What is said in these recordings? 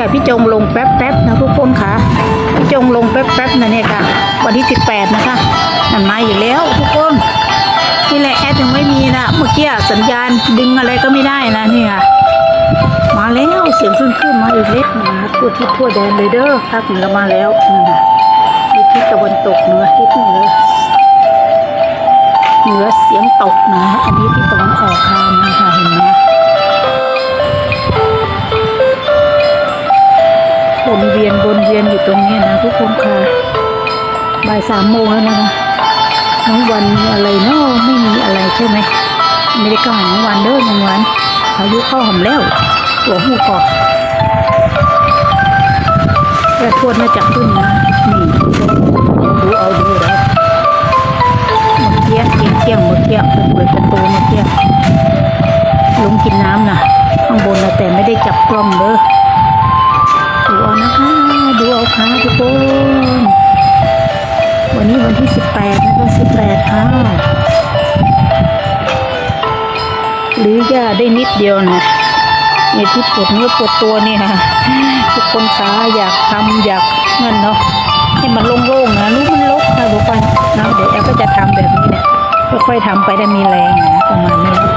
ค่ะพี่จงลงแป๊บๆนะทุกคนค่ะพี่จงลงแป๊บๆนะเนี่ยค่ะ วันที่ 18 นะคะมันมาอยู่แล้วทุกคนนี่แหละแอดยังไม่มีนะเมื่อกี้สัญญาณดึงอะไรก็ไม่ได้นะเนี่ค่ะมาแล้วเสียงขึ้นขึ้นมาอีกเล็กนะทั่วทิศทั่วแดนเลยเด้อภาคเหนือมาแล้วนะมีทิศตะวันตกเหนือทิศเหนือเหนือเสียงตกนะ อันนี้ทิศตะวันออกค่ะ นวนเวียนอยู่ตรงนี้นะทุกคนค่ะบ่ายสามโมงแล้วนะคะน้องวันมีอะไรเนาะไม่มีอะไรใช่ไหมไม่ได้กล่าวน้องวันเด้อน้องวันพายุเข้าหอมแล้วตัวหูกอกแต่ทวดน่าจะขึ้นนะนี่ดูเอาดูแล้วเมื่อกี้เที่ยงเที่ยงเมื่อกี้เปิดเปิดประตูเมื่อกี้ลงกินน้ำนะข้างบนนะแต่ไม่ได้จับกล้องเด้อดูเอานะคะ เอาค่ะทุกคน วันนี้วันที่สิบแปดนะคะสิบแปดค่ะ หรือจะได้นิดเดียวนะเนี่ยที่ปวดเนื้อปวดตัวเนี่ยค่ะทุกคนขาอยากทำอยากเงินเนาะให้มันโล่งๆนะรู้มันลกค่ะทุกคนนะเดี๋ยวแอลก็จะทำแบบนี้เนี่ยค่อยๆทำไปได้มีแรงนะประมาณนี้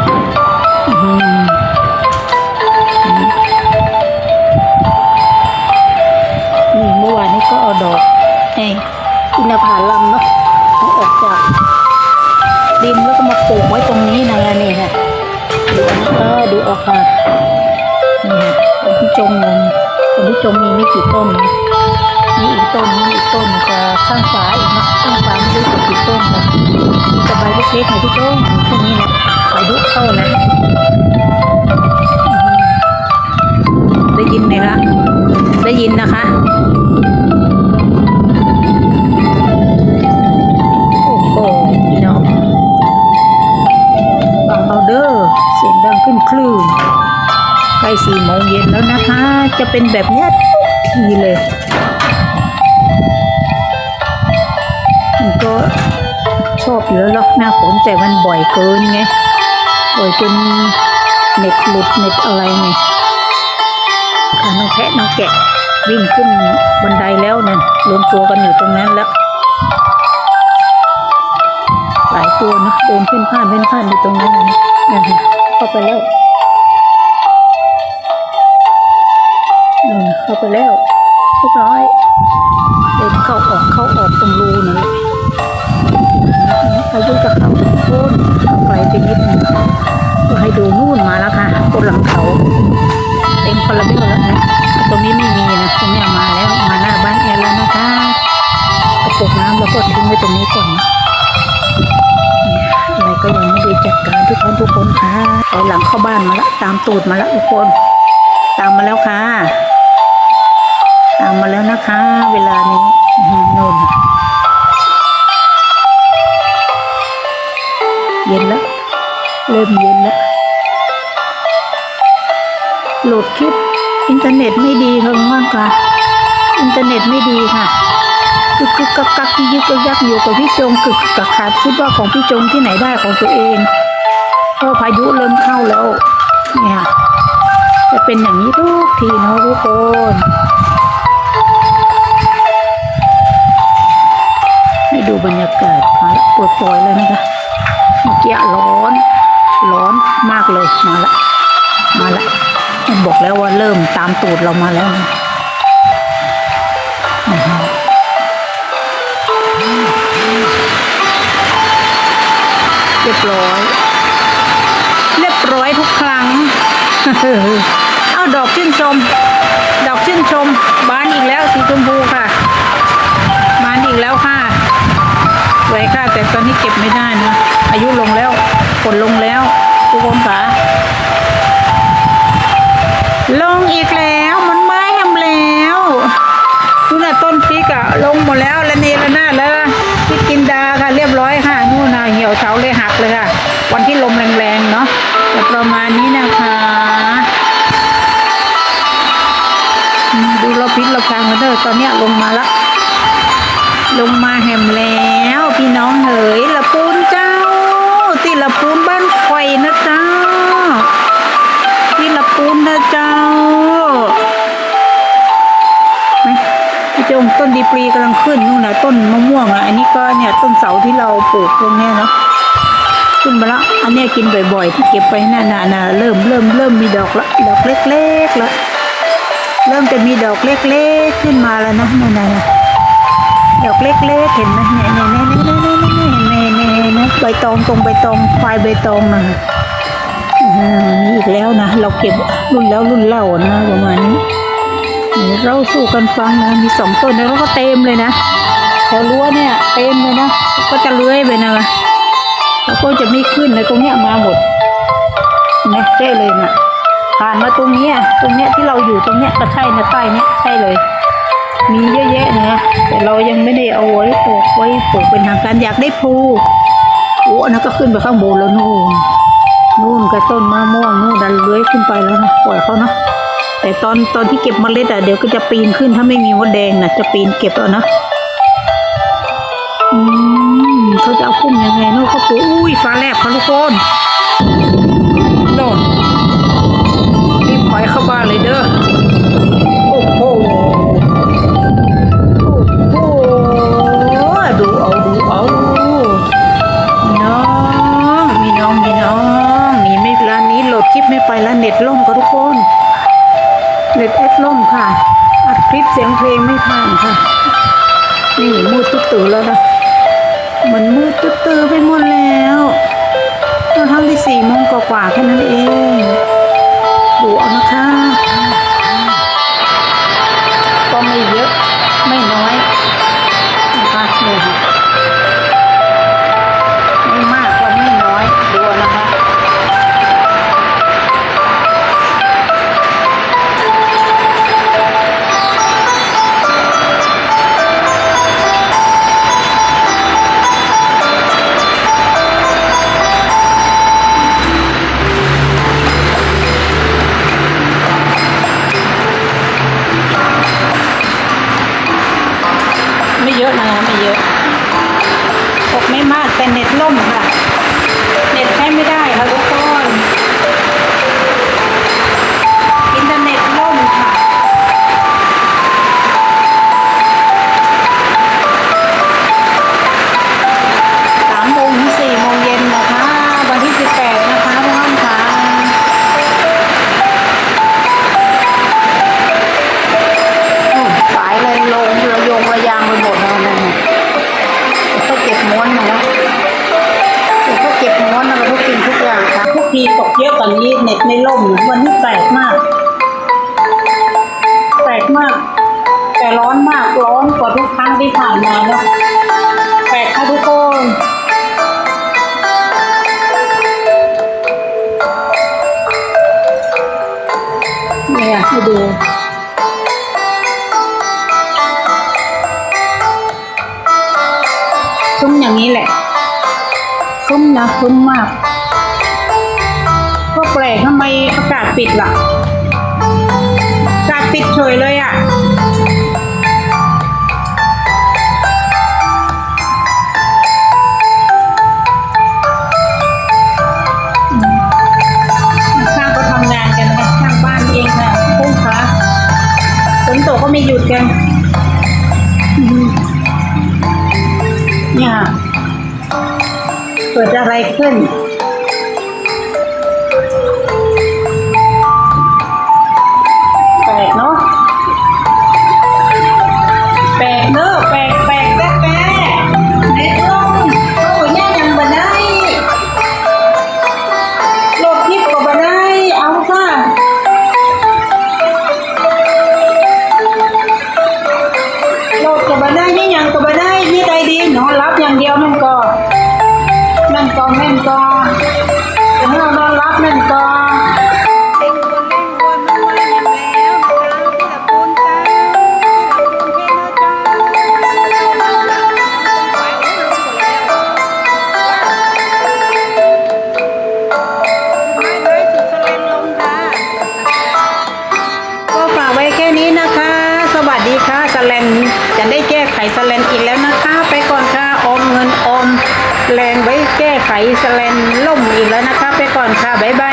ดูอันนี้เออดูออกค่ะนี่ค่ะของพี่จงงของพี่จงมีไม่กี่ต้นนะมีอีกต้นนี้อีกต้นจะข้างฝาอีกนะข้างฝาไม่รู้จะกี่ต้นนะจะใบเล็กๆหน่อยพี่จงพวกนี้นี่ยพายุเข้านะได้ยินไหมคะได้ยินนะคะ งเย็นแล้วนะคะ จะเป็นแบบนี้ทุกทีเลยก็ชอบอยู่แล้วหรอกหน้าฝนแต่มันบ่อยเกินไง บ่อยจนเน็ตหลุดเน็ตอะไรไงค่ะน้องแพะน้องแกะวิ่งขึ้นบันไดแล้วเนี่ยรวมตัวกันอยู่ตรงนั้นแล้วหลายตัวนะเดินเพ่นพ่านเพ่นพ่านอยู่ตรงนั้นนะคะเข้าไปแล้ว เข้าไปแล้วเรียบร้อยเดินเข้าออกเข้าออกตรงรูนั่นแหละอายุจะเขาโค่นไกลไปนิดนึงก็ให้ดูนู่นมาแล้วค่ะบนหลังเขาเต็มคาราเบลแล้วนะตรงนี้ไม่มีนะตรงนี้มาแล้วมาหน้าบ้านแอนแล้วนะคะกระปุกน้ำแล้วก็ทิ้งไว้ตรงนี้ก่อนนะอะไรก็ยังไม่ได้จัดการทุกคนทุกคนค่ะไปหลังเข้าบ้านมาแล้วตามตูดมาแล้วทุกคน ตามมาแล้วค่ะ ตามมาแล้วนะคะ เวลานี้อื้อหือโน่นเย็นแล้วเริ่มเย็นแล้วโหลดคลิปอินเทอร์เน็ตไม่ดีค่ะมากค่ะอินเทอร์เน็ตไม่ดีค่ะกึกกึกกักกักยึกยักยักอยู่กับพี่จงกึกกึกกักขาดคิดว่าของพี่จงที่ไหนได้ของตัวเองเพราะพายุเริ่มเข้าแล้วเนี่ยจะเป็นอย่างนี้ทุกทีนะทุกคน ดูบรรยากาศมาปวดปล่อยแล้วนะคะเมื่อกี้ร้อน ร้อนมากเลยมาละมาละบอกแล้วว่าเริ่มตามตูดเรามาแล้วนะเรียบร้อย เรียบร้อยทุกครั้ง เอาดอกชื่นชม ดอกชื่นชม บานอีกแล้วสีชมพูค่ะ บานอีกแล้วค่ะ วยค่ะ แต่ตอนนี้เก็บไม่ได้นะ อายุลงแล้วฝนลงแล้วทุกคนค่ะลงอีกแล้วมันไม้ทำแล้วนู่นะต้นพริกอะลงหมดแล้วและเนระนาดแล้วพริกกินดาค่ะเรียบร้อยค่ะนู่นน่ะเหี่ยวเฉาเลยหักเลยค่ะ วันที่ลมแรงๆเนาะประมาณนี้นะคะดูเราพริกเราพางกันเด้อตอนนี้ลงมาและ ปรีกำลังขึ้นนู่นนะต้นมะม่วงอะอันนี้ก็เนี่ยต้นเสาที่เราปลูกตรงนี้เนาะขึ้นมาละอันนี้กินบ่อยๆ ที่เก็บไปน่ะน่ะน่ะเริ่มเริ่มเริ่มมีดอกละดอกเล็กๆละเริ่มจะมีดอกเล็กๆขึ้นมาแล้วนะนั่นนะน่ะดอกเล็กๆเห็นไหมเนี่ยเนี่ยเนี่ยเนี่ยเนี่ยเนี่ยเนี่ยเนี่ยเนใบตองตรงใบตองควายใบตองนะอ่าอีกแล้วนะเราเก็บรุ่นแล้วรุ่นเล่านะประมาณนี้ เราสู้กันฟังนะมีสองต้นแล้วก็เต็มเลยนะแถวรั้วเนี่ยเต็มเลยนะก็จะเลื้อยไปนะแล้วก็จะไม่ขึ้นเลยตรงเนี้ยมาหมดนะใช่เลยนะผ่านมาตรงเนี้ยตรงเนี้ยที่เราอยู่ตรงเนี้ยก็ใช่นะใต้เนี้ยใช่เลย มีเยอะแยะนะแต่เรายังไม่ได้เอาไว้ปลูกไว้ปลูกเป็นทางการอยากได้ภูโอ้อันนั้นก็ขึ้นไปข้างบนแล้วนู่นนู่นก็ต้นมะม่วงนู่นดันเลื้อยขึ้นไปแล้วนะปล่อยเขาเนาะ แต่ตอนตอนที่เก็บเมล็ดอะเดี๋ยวก็จะปีนขึ้นถ้าไม่มีมดแดงนะจะปีนเก็บเอานะอืมเขาจะเอาพุ่มยังไงเนาะเขาปลูกอุ้ยฟ้าแลบค่ะทุกคน ล่มค่ะ อัดคลิปเสียงเพลงไม่ผ่านค่ะ นี่มืดตุ๊ดตือแล้วนะมันมืดตุ๊ดตือไปหมดแล้วตอนทำที่สี่โมงกว่าๆแค่นั้นเองดูเอานะคะก็ไม่เยอะ ม่เยอะนะคะไม่เยอะตกไม่มากแต่เน็ตล่ม เยอะกว่านี้เน็ตไม่ล่มวันนี้แปลกมาก แปลกมาก แต่ร้อนมากร้อนกว่าทุกครั้งที่ผ่านมาเนาะแปลกค่ะทุกคนเนี่ยให้ดูซุ้มอย่างนี้แหละ ซุ้มนะซุ้มมาก ก็แปลกทำไมประกาศปิดล่ะประกาศปิดเฉยเลยอะ่ะพุ่งขาฝนตกก็ไม่หยุดกัน เนี่ย เกิดอะไรขึ้น No. แลนจะได้แก้ไขสแลนอีกแล้วนะคะ ไปก่อนค่ะอมเงินออมแรงไว้แก้ไขสแลนล่มอีกแล้วนะคะ ไปก่อนค่ะบ๊ายบาย